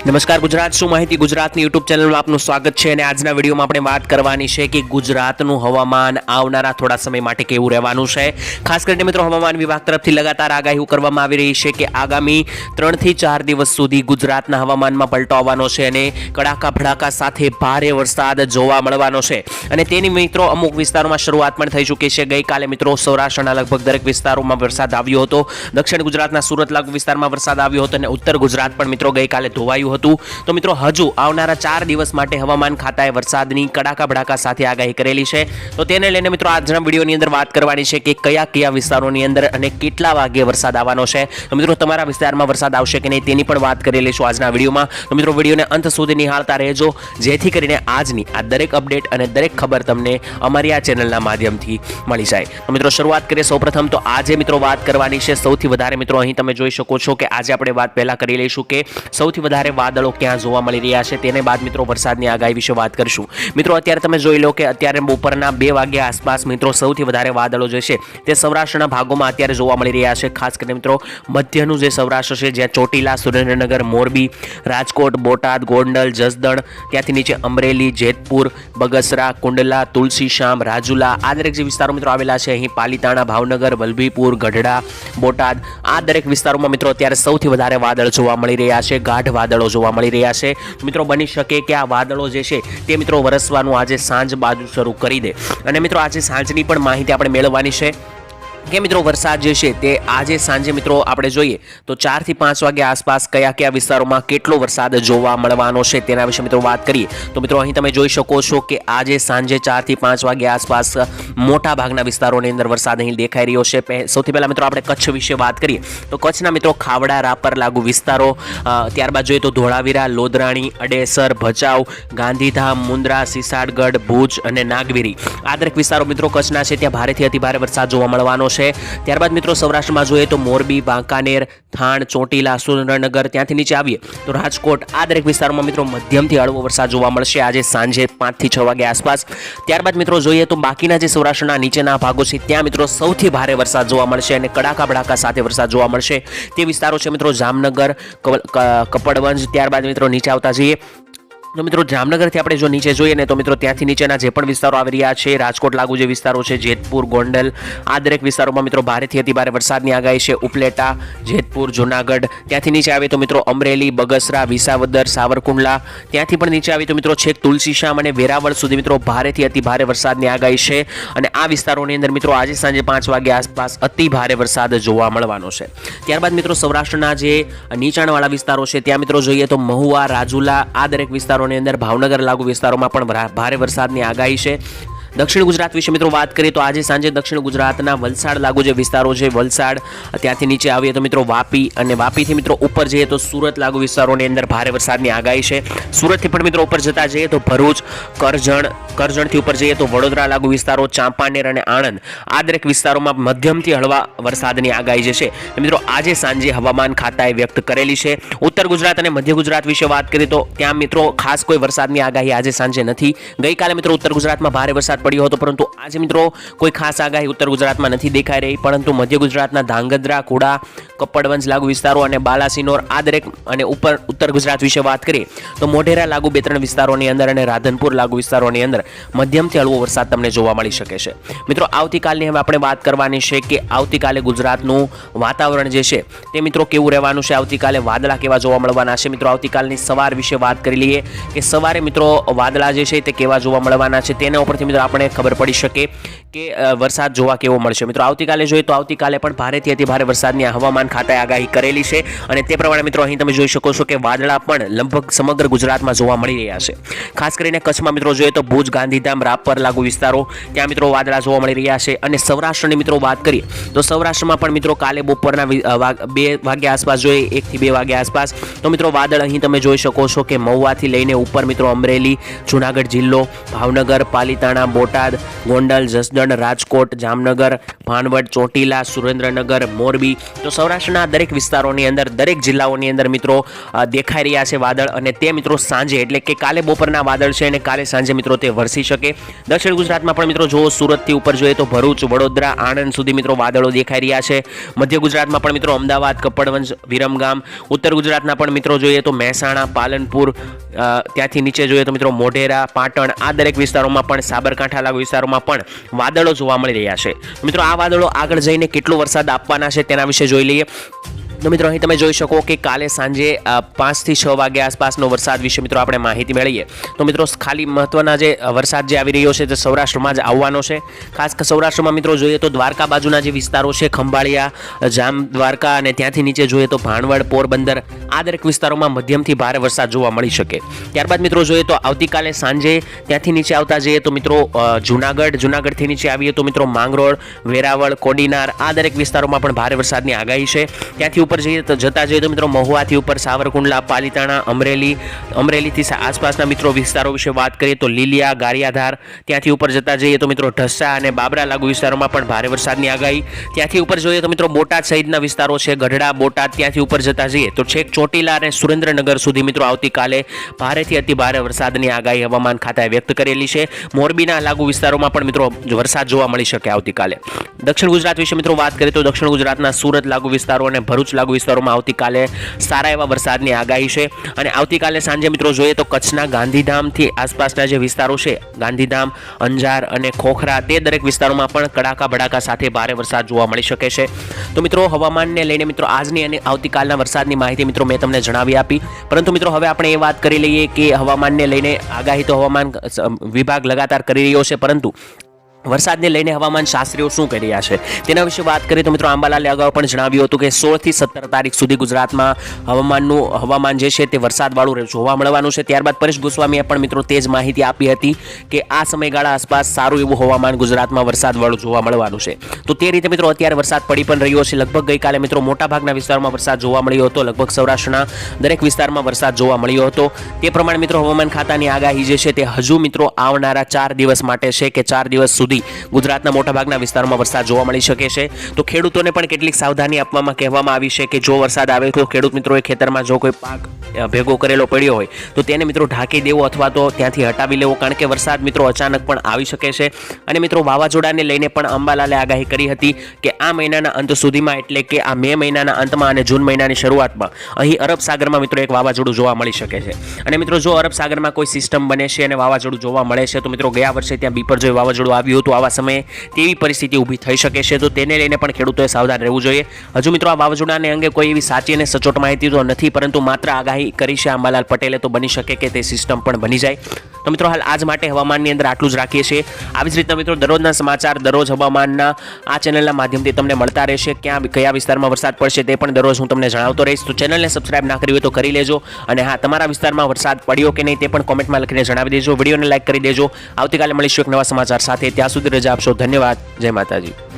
નમસ્કાર, ગુજરાત શું માહિતી? ગુજરાતની યુટ્યુબ ચેનલમાં આપનું સ્વાગત છે અને આજના વિડીયોમાં આપણે વાત કરવાની છે કે ગુજરાતનું હવામાન આવનારા થોડા સમય માટે કેવું રહેવાનું છે. ખાસ કરીને મિત્રો, હવામાન વિભાગ તરફથી લગાતાર આગાહી કરવામાં આવી રહી છે કે આગામી ત્રણથી ચાર દિવસ સુધી ગુજરાતના હવામાનમાં પલટો આવવાનો છે અને કડાકા ભડાકા સાથે ભારે વરસાદ જોવા મળવાનો છે. અને તેની મિત્રો, અમુક વિસ્તારોમાં શરૂઆત પણ થઈ ચૂકી છે. ગઈકાલે મિત્રો, સૌરાષ્ટ્રના લગભગ દરેક વિસ્તારોમાં વરસાદ આવ્યો હતો. દક્ષિણ ગુજરાતના સુરત લાગુ વિસ્તારમાં વરસાદ આવ્યો હતો અને ઉત્તર ગુજરાત પણ મિત્રો ગઈકાલે ધોવાયું હતું. તો મિત્રો, હજુ આવનારા ચાર દિવસ માટે હવામાન ખાતાએ વરસાદની કડાકા ભડાકા સાથે આગાહી કરેલી છે. તો તેને લઈને મિત્રો, આજના વિડીયોની અંદર વાત કરવાની છે કે કયા કયા વિસ્તારોની અંદર અને કેટલા વાગ્યે વરસાદ આવવાનો છે. તો મિત્રો, તમારા વિસ્તારમાં વરસાદ આવશે કે નહીં તેની પણ વાત કરી લઈશું આજના વિડીયોમાં. તો મિત્રો, વિડીયોને અંત સુધી નિહાળતા રહેજો. જેથી કરીને આજની આ દરેક અપડેટ અને દરેક ખબર તમને અમારી આ ચેનલના માધ્યમથી મળી જાય. તો મિત્રો, શરૂઆત કરીએ સૌપ્રથમ તો આજે મિત્રો વાત કરવાની છે સૌથી વધારે મિત્રો, અહીં તમે જોઈ શકો છો કે આજે આપણે વાત પહેલાં કરી લઈશું કે સૌથી વધારે વાદળો ક્યાં જોવા મળી રહ્યા છે તેને બાદ મિત્રો વરસાદની આગાહી વિશે વાત કરીશું. મિત્રો, અત્યારે તમે જોઈ લો કે અત્યારે બપોરના બે વાગ્યા આસપાસ મિત્રો સૌથી વધારે વાદળો જે છે તે સૌરાષ્ટ્રના ભાગોમાં અત્યારે જોવા મળી રહ્યા છે. ખાસ કરીને મિત્રો, મધ્યનું જે સૌરાષ્ટ્ર છે, જ્યાં ચોટીલા, સુરેન્દ્રનગર, મોરબી, રાજકોટ, બોટાદ, ગોંડલ, જસદણ, ત્યાંથી નીચે અમરેલી, જેતપુર, બગસરા, કુંડલા તુલસીશ્યામ રાજુલા આ દરેક જે વિસ્તારો મિત્રો આવેલા છે, અહીં પાલીતાણા, ભાવનગર, વલભીપુર, ગઢડા, બોટાદ આ દરેક વિસ્તારોમાં મિત્રો અત્યારે સૌથી વધારે વાદળ જોવા મળી રહ્યા છે. ગાઢ વાદળો જોવા મળી રહ્યા છે. મિત્રો બની શકે કે આ વાદળો જે છે તે મિત્રો વરસવાનું આજે સાંજ બાજુ શરૂ કરી દે. અને મિત્રો આજે સાંજની પણ માહિતી આપણે મેળવવાની છે. કે મિત્રો વરસાદ જે છે તે આજે સાંજે મિત્રો આપણે જોઈએ તો ચારથી પાંચ વાગ્યા આસપાસ કયા કયા વિસ્તારોમાં કેટલો વરસાદ જોવા મળવાનો છે તેના વિશે મિત્રો વાત કરીએ. તો મિત્રો અહીં તમે જોઈ શકો છો કે આજે સાંજે ચારથી પાંચ વાગ્યા આસપાસ મોટા ભાગના વિસ્તારોની અંદર વરસાદ અહીં દેખાઈ રહ્યો છે. સૌથી પહેલાં મિત્રો આપણે કચ્છ વિશે વાત કરીએ. તો કચ્છના મિત્રો ખાવડા, રાપર લાગુ વિસ્તારો ત્યારબાદ જોઈએ તો ધોળાવીરા લોધરાણી અડેસર, ભચાઉ, ગાંધીધામ, મુન્દ્રા, સિસાડગઢ, ભુજ અને નાગવીરી. આ દરેક વિસ્તારો મિત્રો કચ્છના છે. ત્યાં ભારેથી અતિભારે વરસાદ જોવા મળવાનો છે. ત્યારબાદ મિત્રો સૌરાષ્ટ્રમાં જોઈએ તો મોરબી બાંકાનેર થાણ, ચોટીલા, સુરેન્દ્રનગર ત્યાંથી નીચે આવીએ તો રાજકોટ આ દરેક વિસ્તારોમાં મિત્રો મધ્યમથી હળવો વરસાદ જોવા મળશે. આજે સાંજે પાંચથી છ વાગ્યા આસપાસ. ત્યારબાદ મિત્રો જોઈએ તો બાકીના જે સૌરાષ્ટ્રના નીચેના ભાગો છે ત્યાં મિત્રો સૌથી ભારે વરસાદ જોવા મળશે અને કડાકા ભડાકા સાથે વરસાદ જોવા મળશે. તે વિસ્તારો છે મિત્રો જામનગર કપડવંજ. ત્યારબાદ મિત્રો નીચે આવતા જઈએ તો મિત્રો જામનગરથી આપણે જો નીચે જોઈએ ને તો મિત્રો ત્યાંથી નીચેના જે પણ વિસ્તારો આવી રહ્યા છે, રાજકોટ લાગુ જે વિસ્તારો છે, જેતપુર, ગોંડલ, આ દરેક વિસ્તારોમાં મિત્રો ભારેથી અતિ ભારે વરસાદની આગાહી છે. ઉપલેટા, જેતપુર, જુનાગઢ ત્યાંથી નીચે આવે તો મિત્રો અમરેલી, બગસરા, વિસાવદર, સાવરકુંડલા ત્યાંથી પણ નીચે આવે તો મિત્રો છેક તુલસીશ્યામ અને વેરાવળ સુધી મિત્રો ભારેથી અતિ ભારે વરસાદની આગાહી છે અને આ વિસ્તારોની અંદર મિત્રો આજે સાંજે પાંચ વાગ્યા આસપાસ અતિ ભારે વરસાદ જોવા મળવાનો છે. ત્યારબાદ મિત્રો સૌરાષ્ટ્રના જે નીચાણવાળા વિસ્તારો છે, ત્યાં મિત્રો જોઈએ તો મહુવા, રાજુલા આ દરેક વિસ્તારોની અંદર ભાવનગર લાગુ વિસ્તારોમાં પણ ભારે વરસાદની આગાહી છે. દક્ષિણ ગુજરાત વિશે મિત્રો વાત કરીએ તો આજે સાંજે દક્ષિણ ગુજરાતના વલસાડ લાગુ જે વિસ્તારો છે, વલસાડ ત્યાંથી નીચે આવીએ તો મિત્રો વાપી અને વાપીથી મિત્રો ઉપર જઈએ તો સુરત લાગુ વિસ્તારોની અંદર ભારે વરસાદની આગાહી છે. સુરતથી પણ મિત્રો ઉપર જતા જઈએ તો ભરૂચ, કરજણ, કરજણથી ઉપર જઈએ તો વડોદરા લાગુ વિસ્તારો, ચાંપાનેર અને આણંદ આ દરેક વિસ્તારોમાં મધ્યમથી હળવા વરસાદની આગાહી જે છે મિત્રો આજે સાંજે હવામાન ખાતાએ વ્યક્ત કરેલી છે. ઉત્તર ગુજરાત અને મધ્ય ગુજરાત વિશે વાત કરીએ તો ત્યાં મિત્રો ખાસ કોઈ વરસાદની આગાહી આજે સાંજે નથી. ગઈકાલે મિત્રો ઉત્તર ગુજરાતમાં ભારે વરસાદ પડ્યો હતો. પરંતુ આજે મિત્રો કોઈ ખાસ આગાહી ઉત્તર ગુજરાતમાં નથી દેખાઈ રહી. પરંતુ મધ્ય ગુજરાતના ધાંગધ્રા કુડા કપ્પડવંશ લાગુ વિસ્તારો અને બાલાસિનોર, આ દરેક અને ઉપર ઉત્તર ગુજરાત વિશે વાત કરીએ તો મોઢેરા લાગુ બે ત્રણ વિસ્તારોની અંદર અને રાધનપુર લાગુ વિસ્તારોની અંદર મધ્યમથી હળવો વરસાદ તમને જોવા મળી શકે છે. મિત્રો, આવતીકાલની હવે આપણે વાત કરવાની છે કે આવતીકાલે ગુજરાતનું વાતાવરણ જે છે તે મિત્રો કેવું રહેવાનું છે? આવતીકાલે વાદળા કેવા જોવા મળવાના છે? મિત્રો, આવતીકાલની સવાર વિશે વાત કરી લઈએ કે સવારે મિત્રો વાદળા જે છે તે કેવા જોવા મળવાના છે? તેના ઉપરથી મિત્રો આપણે ખબર પડી શકે કે વરસાદ જોવા કેવો મળશે? મિત્રો, આવતીકાલે જોઈએ તો આવતીકાલે પણ ભારેથી અતિ ભારે વરસાદની હવામાન ખાતાએ આગાહી કરેલી છે અને તે પ્રમાણે મિત્રો અહીં તમે જોઈ શકો છો કે વાદળા પણ લગભગ સમગ્ર ગુજરાતમાં જોવા મળી રહ્યા છે. ખાસ કરીને કચ્છમાં મિત્રો જોઈએ તો ભુજ, ગાંધીધામ, રાપર લાગુ વિસ્તારો ત્યાં મિત્રો વાદળા જોવા મળી રહ્યા છે. અને સૌરાષ્ટ્રની મિત્રો વાત કરીએ તો સૌરાષ્ટ્રમાં પણ મિત્રો કાલે બપોરના બે વાગ્યા આસપાસ જોઈએ, એકથી બે વાગ્યા આસપાસ તો મિત્રો વાદળ અહીં તમે જોઈ શકો છો કે મહુવાથી લઈને ઉપર મિત્રો અમરેલી, જુનાગઢ જિલ્લો, ભાવનગર, પાલીતાણા, બોટાદ, ગોંડલ, જસદણ રાજકોટ જામનગર ભાનવડ ચોટીલા, સુરેન્દ્રનગર, મોરબી તો સૌરાષ્ટ્રના દરેક વિસ્તારોની અંદર, દરેક જિલ્લાઓની અંદર મિત્રો દેખાઈ રહ્યા છે વાદળ અને તે મિત્રો સાંજે, એટલે કે કાલે બપોરના વાદળ છે અને કાલે સાંજે મિત્રો તે વરસી શકે. દક્ષિણ ગુજરાતમાં પણ મિત્રો જો સુરતથી ઉપર જોઈએ તો ભરૂચ, વડોદરા, આણંદ સુધી મિત્રો વાદળો દેખાઈ રહ્યા છે. મધ્ય ગુજરાતમાં પણ મિત્રો અમદાવાદ, કપડવંજ, વિરમગામ, ઉત્તર ગુજરાતના પણ મિત્રો જોઈએ તો મહેસાણા, પાલનપુર ત્યાંથી નીચે જોઈએ તો મિત્રો મોઢેરા, પાટણ આ દરેક વિસ્તારોમાં પણ, સાબરકાંઠા લાગુ વિસ્તારોમાં પણ વાદળો જોવા મળી રહ્યા છે. મિત્રો આ વાદળો આગળ જઈને કેટલો વરસાદ આપવાના છે તેના વિશે જોઈ લઈએ. તો મિત્રો અહીં તમે જોઈ શકો કે કાલે સાંજે પાંચથી છ વાગ્યા આસપાસનો વરસાદ વિશે મિત્રો આપણે માહિતી મેળવીએ. તો મિત્રો ખાલી મહત્વના જે વરસાદ જે આવી રહ્યો છે તે સૌરાષ્ટ્રમાં જ આવવાનો છે. ખાસ સૌરાષ્ટ્રમાં મિત્રો જોઈએ તો દ્વારકા બાજુના જે વિસ્તારો છે, ખંભાળિયા જામ દ્વારકા અને ત્યાંથી નીચે જોઈએ તો ભાણવડ, પોરબંદર, આ દરેક વિસ્તારોમાં મધ્યમથી ભારે વરસાદ જોવા મળી શકે. ત્યારબાદ મિત્રો જોઈએ તો આવતીકાલે સાંજે ત્યાંથી નીચે આવતા જઈએ તો મિત્રો જુનાગઢ, જુનાગઢથી નીચે આવીએ તો મિત્રો માંગરોળ, વેરાવળ, કોડીનાર આ દરેક વિસ્તારોમાં પણ ભારે વરસાદની આગાહી છે. ત્યાંથી ઉપર જઈએ તો જતા જઈએ તો મિત્રો મહુવાથી ઉપર સાવરકુંડલા, પાલીતાણા, અમરેલી, અમરેલીથી આસપાસના મિત્રો વિસ્તારો વિશે વાત કરીએ તો લીલિયા, ગારિયાધાર, ત્યાંથી ઉપર જતા જઈએ તો મિત્રો ઢસા અને બાબરા લાગુ વિસ્તારોમાં પણ ભારે વરસાદની આગાહી. ત્યાંથી ઉપર જોઈએ તો મિત્રો બોટાદ સહિતના વિસ્તારો છે, ગઢડા, બોટાદ, ત્યાંથી ઉપર જતા જઈએ તો છેક ચોટીલા અને સુરેન્દ્રનગર સુધી મિત્રો આવતીકાલે ભારેથી અતિ ભારે વરસાદની આગાહી હવામાન ખાતાએ વ્યક્ત કરેલી છે. મોરબીના લાગુ વિસ્તારોમાં પણ મિત્રો વરસાદ જોવા મળી શકે આવતીકાલે. દક્ષિણ ગુજરાત વિશે મિત્રો વાત કરીએ તો દક્ષિણ ગુજરાતના સુરત લાગુ વિસ્તારો અને ભરૂચ લાગુ વિસ્તારોમાં આવતીકાલે સારા એવા વરસાદની આગાહી છે. અને આવતીકાલે સાંજે મિત્રો જોઈએ તો કચ્છના ગાંધીધામથી આસપાસના જે વિસ્તારો છે, ગાંધીધામ, અંજાર અને ખોખરા તે દરેક વિસ્તારોમાં પણ કડાકા ભડાકા સાથે ભારે વરસાદ જોવા મળી શકે છે. તો મિત્રો હવામાનને લઈને મિત્રો આજની અને આવતીકાલના વરસાદની માહિતી મિત્રો મેં તમને જણાવી આપી. પરંતુ મિત્રો હવે આપણે એ વાત કરી લઈએ કે હવામાનને લઈને આગાહી તો હવામાન વિભાગ લગાતાર કરી રહ્યો છે, પરંતુ વરસાદને લઈને હવામાન શાસ્ત્રીઓ શું કરી રહ્યા છે? તેના વિશે વાત કરીએ તો મિત્રો આંબાલાલે અગાઉ પણ જણાવ્યું હતું કે સોળથી સત્તર તારીખ સુધી ગુજરાતમાં હવામાનનું હવામાન જે છે તે વરસાદવાળું જોવા મળવાનું છે. ત્યારબાદ પરેશ ગોસ્વામીએ પણ મિત્રો તે જ માહિતી આપી હતી કે આ સમયગાળા આસપાસ સારું એવું હવામાન ગુજરાતમાં વરસાદવાળું જોવા મળવાનું છે. તો તે રીતે મિત્રો અત્યારે વરસાદ પડી પણ રહ્યો છે. લગભગ ગઈકાલે મિત્રો મોટાભાગના વિસ્તારોમાં વરસાદ જોવા મળ્યો હતો. લગભગ સૌરાષ્ટ્રના દરેક વિસ્તારમાં વરસાદ જોવા મળ્યો હતો. તે પ્રમાણે મિત્રો હવામાન ખાતાની આગાહી જે છે તે હજુ મિત્રો આવનારા ચાર દિવસ માટે છે કે ચાર દિવસ સુધી ગુજરાતના મોટાભાગના વિસ્તારોમાં વરસાદ જોવા મળી શકે છે. તો ખેડૂતોને પણ કેટલીક સાવધાની આપવામાં કહેવામાં આવી છે કે જો વરસાદ આવે તો ખેડૂત મિત્રોએ ખેતરમાં જો કોઈ પાક ભેગો કરેલો પડ્યો હોય, તો તેને મિત્રો ઢાંકી દેવો અથવા તો ત્યાંથી હટાવી લેવો, કારણ કે વરસાદ મિત્રો અચાનક પણ આવી શકે છે. અને મિત્રો વાવાઝોડાને લઈને પણ અંબાલાલે આગાહી કરી હતી કે આ મહિનાના અંત સુધીમાં, એટલે કે આ મે મહિનાના અંતમાં અને જૂન મહિનાની શરૂઆતમાં, અહીં અરબ સાગરમાં મિત્રો એક વાવાઝોડું જોવા મળી શકે છે. અને મિત્રો જો અરબ સાગરમાં કોઈ સિસ્ટમ બને છે અને વાવાઝોડું જોવા મળે છે, તો મિત્રો ગયા વર્ષે ત્યાં બીપરજોય વાવાઝોડું આવ્યું હતું આવા સમયે તેવી પરિસ્થિતિ ઊભી થઈ શકે છે, તો તેને લઈને પણ ખેડૂતોએ સાવધાન રહેવું જોઈએ. હજુ મિત્રો આ વાવાઝોડાને અંગે કોઈ એવી સાચી અને સચોટ માહિતી તો નથી, પરંતુ માત્ર આગાહી કરી છે અંબાલાલ પટેલે, તો બની શકે કે તે સિસ્ટમ પણ બની જાય. તો મિત્રો હાલ આજ માટે હવામાનની અંદર આટલું જ રાખીએ છીએ. આવી જ રીતના મિત્રો દરરોજના સમાચાર, દરરોજ હવામાનના આ ચેનલના માધ્યમથી તમને મળતા રહેશે. ક્યાં, કયા વિસ્તારમાં વરસાદ પડશે તે પણ દરરોજ હું તમને જણાવતો રહીશ. તો ચેનલને સબસ્ક્રાઇબ ના કરી હોય તો કરી લેજો. અને હા, તમારા વિસ્તારમાં વરસાદ પડ્યો કે નહીં તે પણ કોમેન્ટમાં લખીને જણાવી દેજો. વિડીયોને લાઈક કરી દેજો. આવતીકાલે મળીશું એક નવા સમાચાર સાથે. ત્યાં સુધી રજા આપશો. ધન્યવાદ. જય માતાજી.